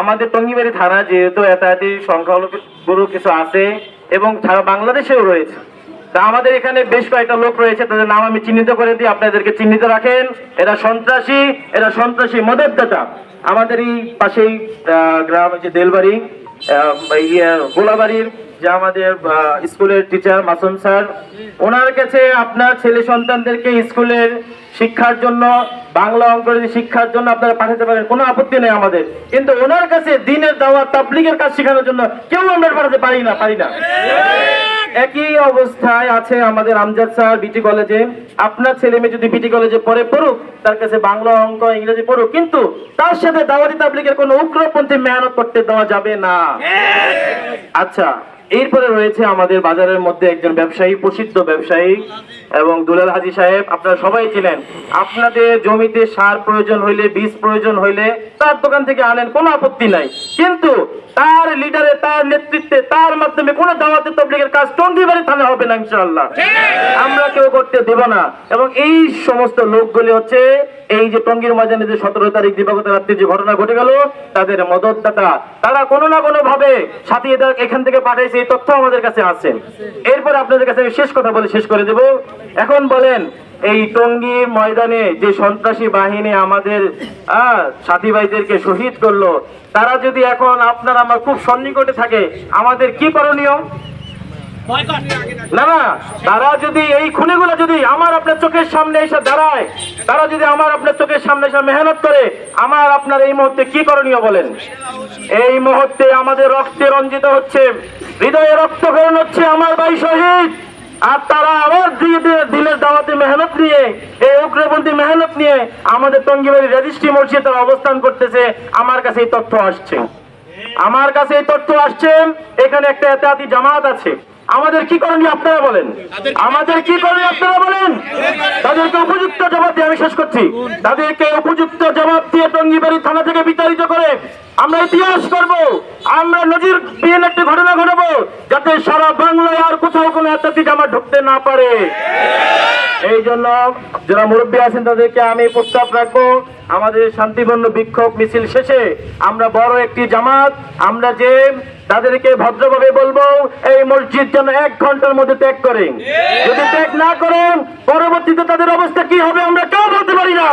আমাদের টঙ্গিবাড়ি থানা যেহেতু এতায়াতি সংখ্যালঘু কিছু আছে এবং সারা বাংলাদেশেও রয়েছে। তা আমাদের এখানে বেশ কয়েকটা লোক রয়েছে, তাদের নাম আমি চিহ্নিত করে দিই, আপনাদেরকে চিহ্নিত রাখেন। এরা সন্ত্রাসী এরা সন্ত্রাসী মদতদাতা আমাদের এই পাশেই গ্রাম আছে দেলবাড়ি গোলাবাড়ির যে আমাদের স্কুলের টিচার মাসুম স্যার, ওনার কাছে আপনার ছেলে সন্তানদেরকে স্কুলের শিক্ষার জন্য, বাংলা অঙ্ক শিক্ষার জন্য আপনারা পাঠাতে পারেন, কোনো আপত্তি নেই আমাদের। কিন্তু ওনার কাছে দিনের দাওয়া তাবলিগের কাজ শেখানোর জন্য কেউ আমরা পাঠাতে পারি না পারি না। একই অবস্থায় আছে আমাদের আমজাদ স্যার বিটি কলেজে আপনার ছেলে মেয়ে যদি বিটি কলেজে পড়ে, পড়ুক, তার কাছে বাংলা অঙ্ক, ইংরেজি পড়ুক, কিন্তু তার সাথে দাওয়াতি তাবলিগের কোনো উগ্রপন্থী মেহনত করতে দেওয়া যাবে না। আচ্ছা এরপরে রয়েছে আমাদের বাজারের মধ্যে একজন ব্যবসায়ী, প্রসিদ্ধ ব্যবসায়ী এবং দুলাল হাজি সাহেব। আপনারা সবাই ছিলেন আপনাদের জমিতে সার প্রয়োজন হইলে, বীজ প্রয়োজন হইলে তার দোকান থেকে আনেন, কোনো আপত্তি নাই। কিন্তু তার লিডারে তার নেতৃত্বে তার মাধ্যমে কোনো দাওয়াতে তবলিগের কাজ টঙ্গিবাড়ি থানা হবে না ইনশাআল্লাহ। আমরা কেউ করতে দেব না। এবং এই সমস্ত লোকগুলি হচ্ছে এই যে টঙ্গীর ময়দানে যে সতেরো তারিখ দিবাগত রাত্রে যে ঘটনা ঘটে গেল তাদের মদতদাতা তারা কোনো না কোনো ভাবে সাথী এখান থেকে পাঠাইছে এই তথ্য আমাদের কাছে আছে। এরপর আপনাদের কাছে আমি শেষ কথা বলে শেষ করে দেব। এখন বলেন এই টঙ্গী ময়দানে যে সন্ত্রাসী বাহিনী আমাদের সাথী ভাইদেরকে শহীদ করল, তারা যদি এখন আপনার আমার খুব সন্নিকটে থাকে, আমাদের কি করণীয়? না না, তারা যদি এই খুনিগুলো যদি আমার আপনার চোখের সামনে এসে দাঁড়ায়, তারা যদি আমার আপনার চোখের সামনে এসে মেহনত করে, আমার আপনার এই মুহূর্তে কি করণীয় বলেন? এই মুহূর্তে আমাদের রক্তে রঞ্জিত হচ্ছে, হৃদয়ে রক্তকরণ হচ্ছে আমার ভাই শহীদ, আর তারা আবার দিয়ে দিয়ে দিনের দাওয়াতে মেহনত নিয়ে এই উগ্রপন্থী মেহনত নিয়ে আমাদের টঙ্গিবাড়ি রেজিস্ট্রি মসজিদে তারা অবস্থান করতেছে, আমার কাছে এই তথ্য আসছে। আমার কাছে এই তথ্য আসছে, এখানে একটা এতাতি জামাত আছে। আমাদের কি করণীয় আপনারা বলেন? আমাদের কি করণীয় আপনারা বলেন? তাদেরকে উপযুক্ত জবাব দিয়ে আমি শেষ করছি। তাদেরকে উপযুক্ত জবাব দিয়ে টঙ্গিবাড়ি থানা থেকে বিতাড়িত করে আমরা ইতিহাস করব। আমরা নজির বিহীন একটি ঘটনা ঘটাবো। যাতে সারা বাংলায় আর কোথাও কোনো এতাতি জামাত ঢুকতে না পারে। এই জন্য যারা মুরব্বী আছেন তাদেরকে আমি প্রস্তাব রাখব, আমাদের শান্তিপূর্ণ বিক্ষোভ মিছিল শেষে আমরা বড় একটি জামাত, আমরা যে তাদেরকে ভদ্রভাবে বলব, এই মসজিদ যেন এক ঘণ্টার মধ্যে ত্যাগ করেন। যদি ত্যাগ না করেন, পরবর্তীতে তাদের অবস্থা কি হবে আমরা কেউ বলতে পারি না।